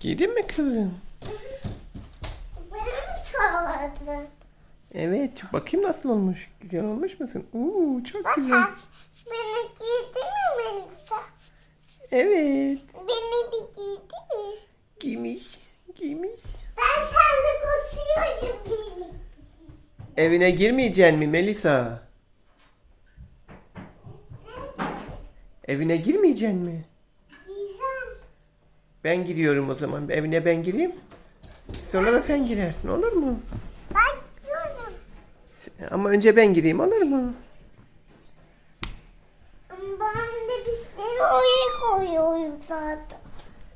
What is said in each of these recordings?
Giydin mi kızım? Benim sağladı. Evet. Bakayım nasıl olmuş. Güzel olmuş musun? Oo, çok güzel. Bakın. Beni giydi mi Melisa? Evet. Beni bir giydi mi? Giymiş. Giymiş. Ben seninle koşuyorum gelin. Evine girmeyeceksin mi Melisa? Evine girmeyeceksin mi? Ben giriyorum o zaman. Evine ben gireyim. Sonra da sen girersin olur mu? Ben giyiyorum. Ama önce ben gireyim olur mu? Ben de bizleri oraya koyuyorum zaten.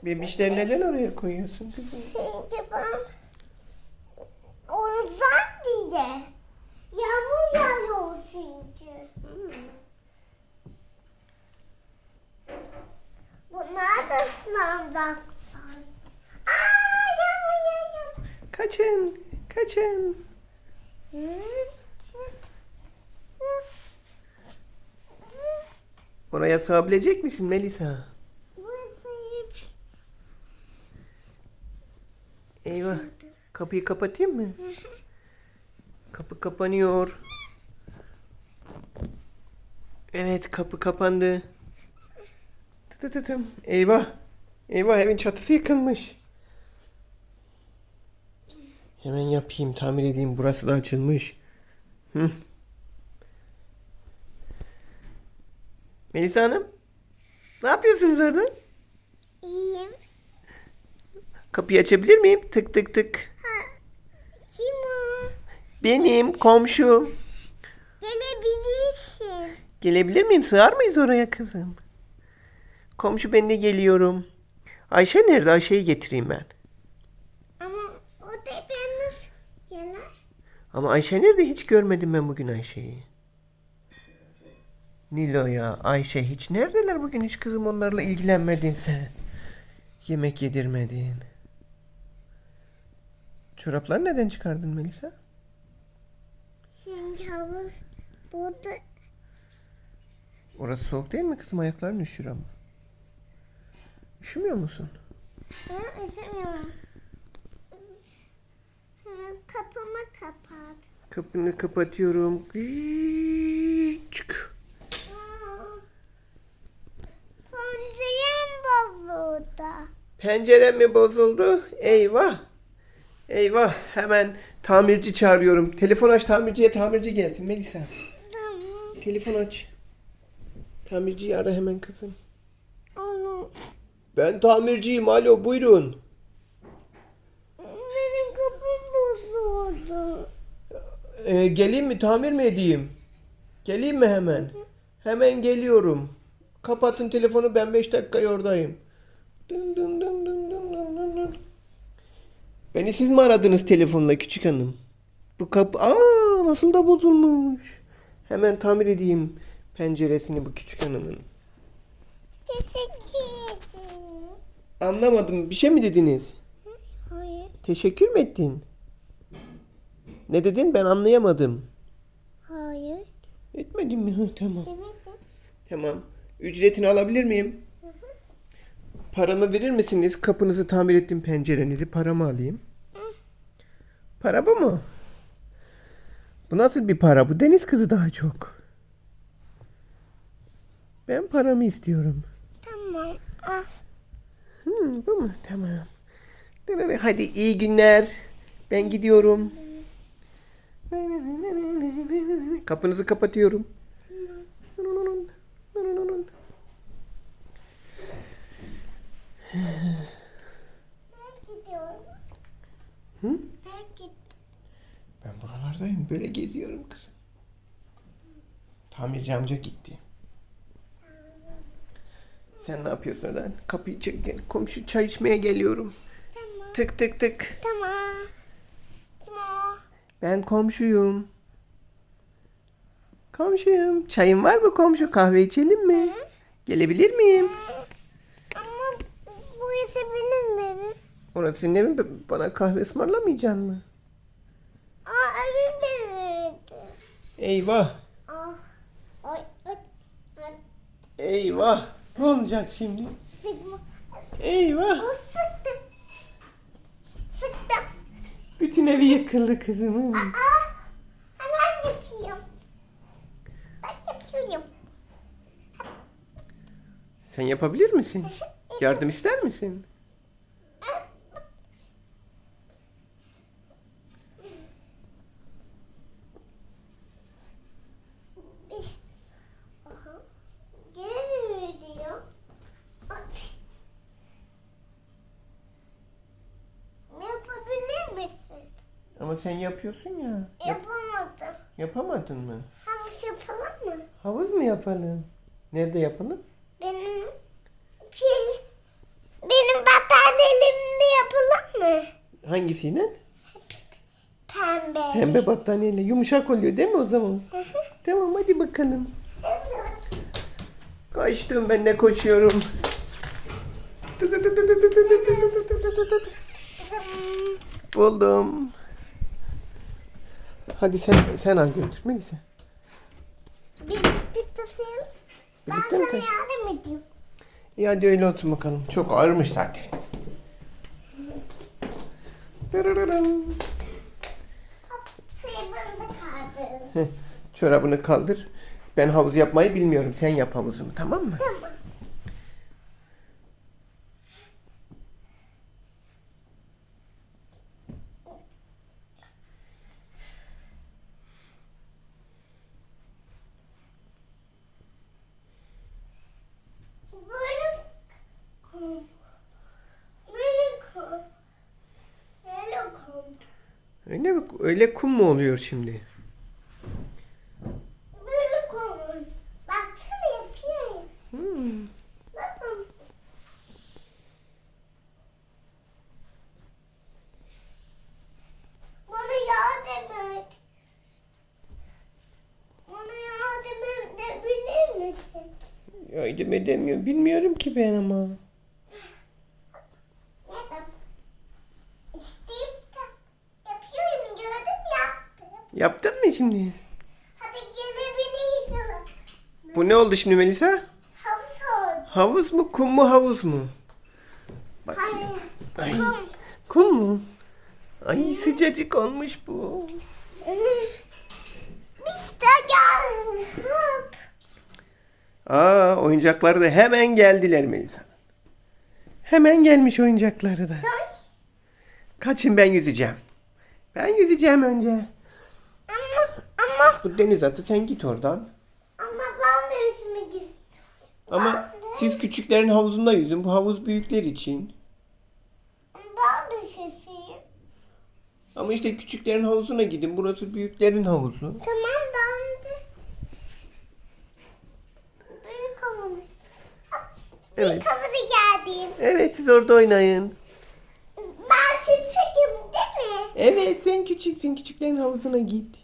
Bebişleri neden oraya koyuyorsun kızım? Çünkü ben ondan diye. Yağmur yağıyor çünkü. Bunlar da sınavdan. Aa yağmur yağıyor. Kaçın. Kaçın. Oraya sığabilecek misin Melisa? Eyvah. Kapıyı kapatayım mı? Kapı kapanıyor. Evet kapı kapandı. Tıtıtıtım. Eyvah. Eyvah evin çatısı yıkılmış. Hemen yapayım tamir edeyim. Burası da açılmış. Hı. Melisa Hanım. Ne yapıyorsunuz orada? İyiyim. Kapıyı açabilir miyim? Tık tık tık. Ha, kim o? Benim komşum. Gelebilirsin. Gelebilir miyim? Sığar mıyız oraya kızım? Komşu ben de geliyorum. Ayşe nerede? Ayşe'yi getireyim ben. Ama o da ben nasıl gelir? Ama Ayşe nerede? Hiç görmedim ben bugün Ayşe'yi. Nilo ya Ayşe hiç neredeler bugün hiç kızım onlarla ilgilenmedin sen. Yemek yedirmedin. Çorapları neden çıkardın Melisa? Şimdi havuz burada Orası soğuk değil mi kızım? Ayakların üşür ama. Üşümüyor musun? Ben üşümüyorum. Kapımı kapat. Kapını kapatıyorum. Çık. Pencerem bozuldu. Pencerem mi bozuldu? Eyvah. Eyvah. Hemen tamirci çağırıyorum. Telefon aç tamirciye tamirci gelsin Melisa. Tamam. Telefon aç. Tamirciyi ara hemen kızım. Onu Ben tamirciyim. Alo buyurun. benim kapım bozuldu. Ee, geleyim mi tamir mi edeyim? Geleyim mi hemen? Hemen geliyorum. Kapatın telefonu ben 5 dakika oradayım. Dın dın dın dın dın dın dın. Beni siz mi aradınız telefonla küçük hanım? Bu kapı aa nasıl da bozulmuş. Hemen tamir edeyim penceresini bu küçük hanımın. Teşekkür. Anlamadım. Bir şey mi dediniz? Hayır. Teşekkür mü ettin? Ne dedin? Ben anlayamadım. Hayır. Etmedim mi? Hı, tamam. Demedim. Tamam. Ücretini alabilir miyim? Paramı verir misiniz? Kapınızı tamir ettim pencerenizi. Paramı alayım. Para bu mu? Bu nasıl bir para? Bu deniz kızı daha çok. Ben paramı istiyorum. Tamam. Al. Hmm, bu mu? Tamam. Hadi iyi günler. Ben gidiyorum. Kapınızı kapatıyorum. Hı? Ben buralardayım. Böyle geziyorum kızım. Tamirci amca gitti. Sen ne yapıyorsun oradan? Kapıyı çek. gel. Komşu çay içmeye geliyorum. Tamam. Tık tık tık. Tamam. Kim o? Ben komşuyum. Komşuyum. Çayın var mı komşu? Kahve içelim mi? Gelebilir miyim? Ama burası benim evim. Orası senin evin. Bana kahve ısmarlamayacaksın mı? Aa evim de. Eyvah. Ah. Ay ay. ay. Eyvah. Ne olacak şimdi? Eyvah. O sıktı. Bütün evi yakıldı kızımın. Aa, hemen yapıyorum. Ben yapıyorum. Sen yapabilir misin? Yardım ister misin? Sen yapıyorsun ya. Yapamadım. yapamadın mı? Havuz yapalım mı? Havuz mu yapalım? Nerede yapalım? Benim pil, benim battaniyelimle yapalım mı? Hangisiyle? Pembe. Pembe battaniyeyle. Yumuşak oluyor değil mi o zaman? tamam hadi bakalım. Kaçtım ben de koşuyorum. Buldum. Hadi sen sen al götür Melisa. Birlikte taşıyalım. Ben Birlikte mi sana taşı- yardım edeyim. İyi hadi öyle olsun bakalım. Çok ağırmış zaten. Dırırırım. Şey bana kaldı. Heh, Çorabını kaldır. Ben havuz yapmayı bilmiyorum. Sen yap havuzunu tamam mı? Tamam. Böyle kum. Böyle kum. Böyle kum. Öyle kum mu oluyor şimdi? Böyle kum. Baksana yapayım. Hmm. Bakın. Bana yardım et. Bana yardım edebilir misin? Yardım edemiyor. Bilmiyorum ki ben ama. Yapın. İsteyip de yapıyorum gördüm yaptım. Yaptın mı şimdi? Hadi gelebiliriz. Bu ne oldu şimdi Melisa? Havuz oldu. Havuz mu? Kum mu? Havuz mu? Bak. Hayır. Ay. Kum. Kum mu? Ay sıcacık olmuş bu. Biz de geldik. Aa oyuncakları da hemen geldiler Melisa. Hemen gelmiş oyuncakları da. Dur. Kaçın ben yüzeceğim. Ben yüzeceğim önce. Bu deniz atı sen git oradan. ama ben de yüzmek istiyorum. Ama siz küçüklerin havuzunda yüzün. Bu havuz büyükler için. Ben de şaşayım. Ama işte küçüklerin havuzuna gidin. Burası büyüklerin havuzu. Tamam ben de. Büyük havuzu. Evet. Büyük havuza geldim. Evet siz orada oynayın. Ben çiçekim değil mi? Evet sen küçüksün. Küçüklerin havuzuna git.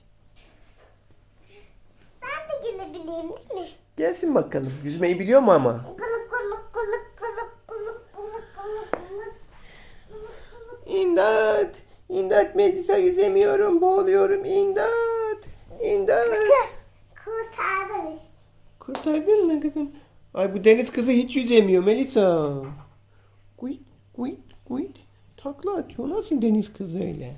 Ben de gelebileyim değil mi? Gelsin bakalım. Yüzmeyi biliyor mu ama? İmdat! İmdat Melisa yüzemiyorum. Boğuluyorum. İmdat! İmdat! Kurtardım. Kurtardın mı kızım? Ay bu deniz kızı hiç yüzemiyor Melisa. Kuyt kuyt kuyt. Takla atıyor. Nasıl deniz kızı öyle?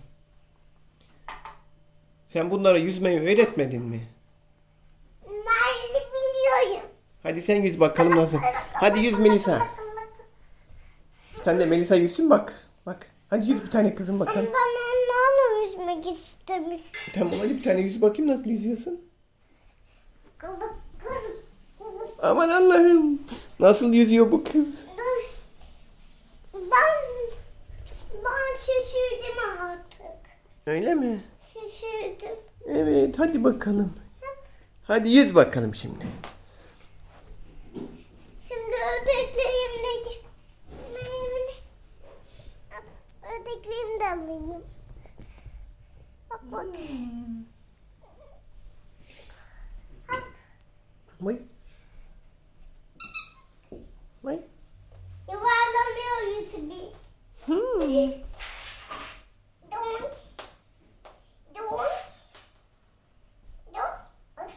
Sen bunlara yüzmeyi öğretmedin mi? Ben de biliyorum. Hadi sen yüz bakalım nasıl. Hadi yüz Melisa. Sen de Melisa yüzsün bak. Bak. Hadi yüz bir tane kızım bakalım. Ben onlarla yüzmek istemiş. Tamam hadi bir tane yüz bakayım nasıl yüzüyorsun. Kılık kılık kılık. Aman Allah'ım. Nasıl yüzüyor bu kız? Ben ben şaşırdım artık. Öyle mi? Şaşırdım. Evet hadi bakalım. Hadi yüz bakalım. Şimdi ördeklerimdeki meyveni ördeklerimi de alayım. Bak bak. Vay. Vay. Yuvarlanıyoruz biz. Hmm. Don't. Don't. Don't.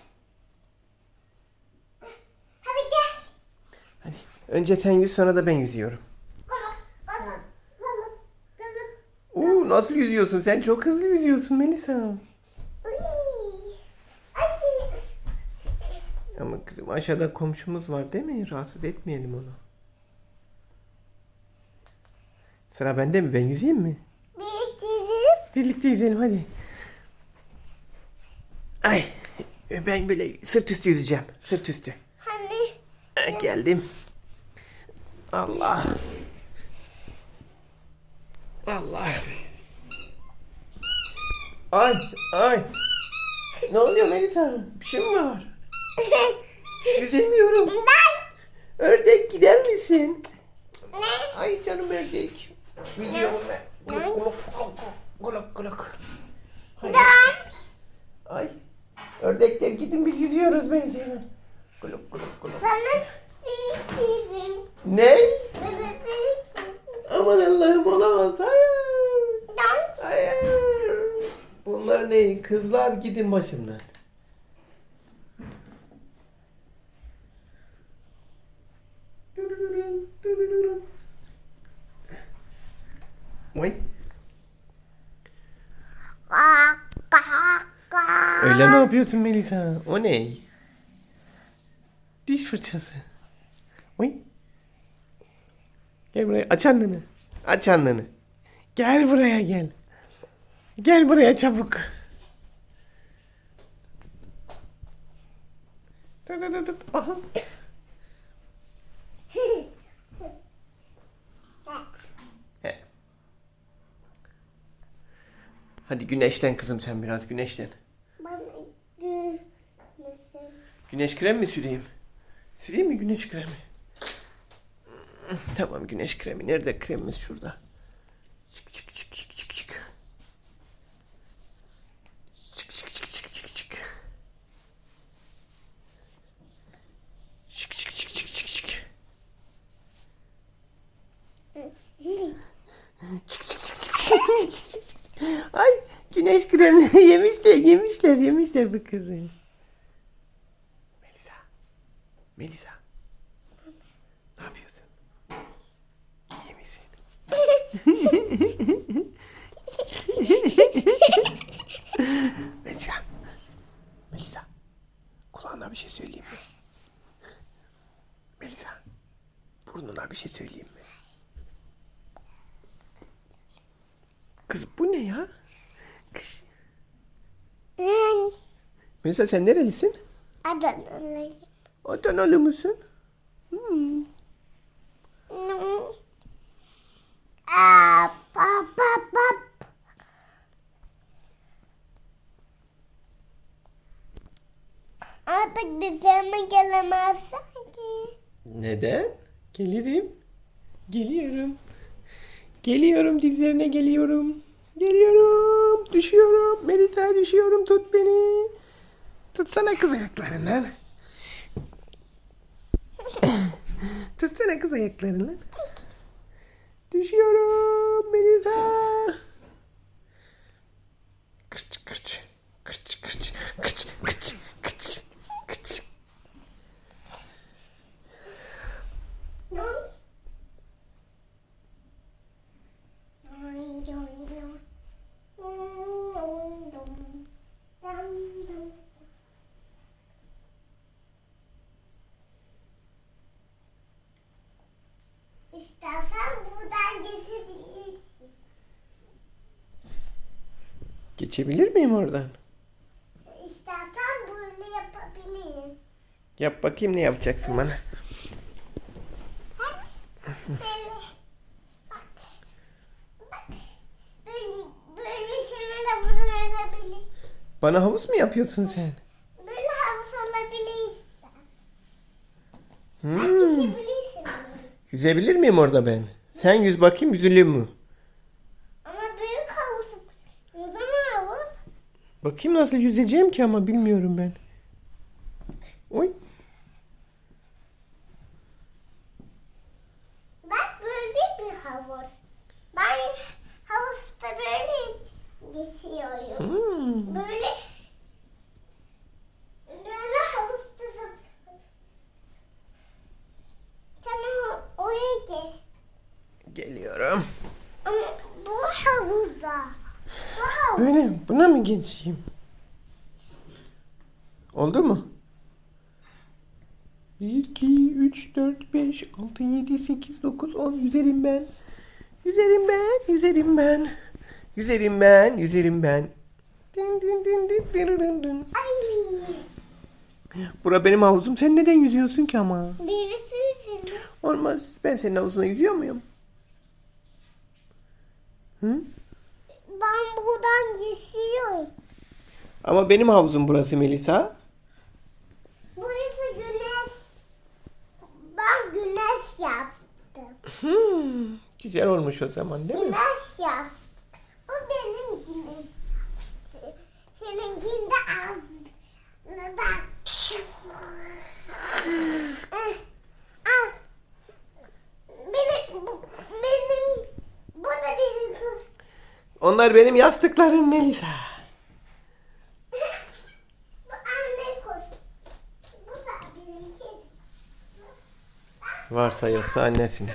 Hadi gel. Hadi. Önce sen yüz sonra da ben yüzüyorum. Oo nasıl yüzüyorsun? Sen çok hızlı yüzüyorsun Melisa. Uy. Ay. Ama kızım aşağıda komşumuz var değil mi? Rahatsız etmeyelim onu. Sıra bende mi? Ben yüzeyim mi? Birlikte yüzelim. Birlikte yüzelim hadi. Ay ben böyle sırt üstü yüzeceğim. Sırt üstü. Hani. Ha, Geldim. Allah. Allah. Ay ay. Ne oluyor Melisa? Bir şey mi var? Yüzemiyorum. Ben. Ördek gider misin? Ne? Ay canım ördek. Gidiyorum ben. Kuluk kuluk kuluk kuluk kuluk. Ay, Ben. ay. Ördekler gidin biz yüzüyoruz Melisa'yla. Kuluk kuluk kuluk. Sana değilim. Ne? Bana değilim. Aman Allah'ım olamaz. Hayır. Dans. Hayır. Bunlar ne? Kızlar gidin başımdan. Dururun, dururun. Oy. Öyle mi yapıyorsun Melisa? O ne? Diş fırçası. Oy. Gel buraya. Aç alnını. Aç alnını. Gel buraya gel. Gel buraya çabuk. Dur dur. dur. Aha. Hadi güneşlen kızım sen biraz güneşlen. Bana gül misin? Güneş kremi mi süreyim? Süreyim mi güneş kremi? Tamam güneş kremi. Nerede kremimiz şurada? Çık çık çık çık çık çık. Çık çık çık çık çık çık. Çık çık çık çık çık çık. Çık çık çık çık çık çık çık. Ay kremleri yemişler yemişler yemişler bu kızı. Melisa. Melisa. Ne yapıyorsun? İyi? Melisa. Melisa. Kulağına bir şey söyleyeyim mi? Melisa. Burnuna bir şey söyleyeyim mi? Kız bu ne ya? Kız. Ben Melisa sen nerelisin? Adanalıyım. Adanalı mısın? Hmm. Aa, pap pap pap. Artık dizlerime gelemezsin ki. Neden? Gelirim. Geliyorum. Geliyorum dizlerine geliyorum. Geliyorum. Düşüyorum. Melisa düşüyorum. Tut beni. Tutsana kız ayaklarından. Tutsana kız ayaklarından. Düşüyorum Melisa. Kırç kırç. Kırç kırç. Kırç kırç. İstersen buradan geçebilirsin. Geçebilir miyim oradan? İstersen böyle yapabilirim. Yap bakayım ne yapacaksın bana. Böyle. Bak. Bak. Böyle, böyle seni de bulunabilir. Bana havuz mu yapıyorsun sen? Böyle havuz olabilir ister. Bak Hmm. böyle. Yüzebilir miyim orada ben? Sen yüz bakayım yüzülür mü? Ama büyük havuz. O zaman havuz. Bakayım nasıl yüzeceğim ki ama bilmiyorum ben. Oy. Bak böyle bir havuz. Ben havuzda böyle geçiyorum. Hmm. Böyle böyle havuzda zıp- Sen o- oraya geç. Geliyorum. Ama bu havuza. Bu havuz. Böyle geçeyim? Oldu mu? 1, 2, 3, 4, 5, 6, 7, 8, 9, 10 yüzerim ben. Yüzerim ben, yüzerim ben. Yüzerim ben, yüzerim ben. Din din din din din din din. Ay. Bura benim havuzum. Sen neden yüzüyorsun ki ama? Birisi üzülür. Olmaz. Ben senin havuzuna yüzüyor muyum? Hı? Ben buradan geçiyorum. Ama benim havuzum burası Melisa. Burası güneş. Ben güneş yaptım. Hmm, güzel olmuş o zaman değil mi? Güneş yaptım. Bu benim güneş yaptım. Seninkinde az. Bak. Ah, ah. Benim, bu, benim, bu da benim kız. Onlar benim yastıklarım Melisa. Varsa yoksa annesine.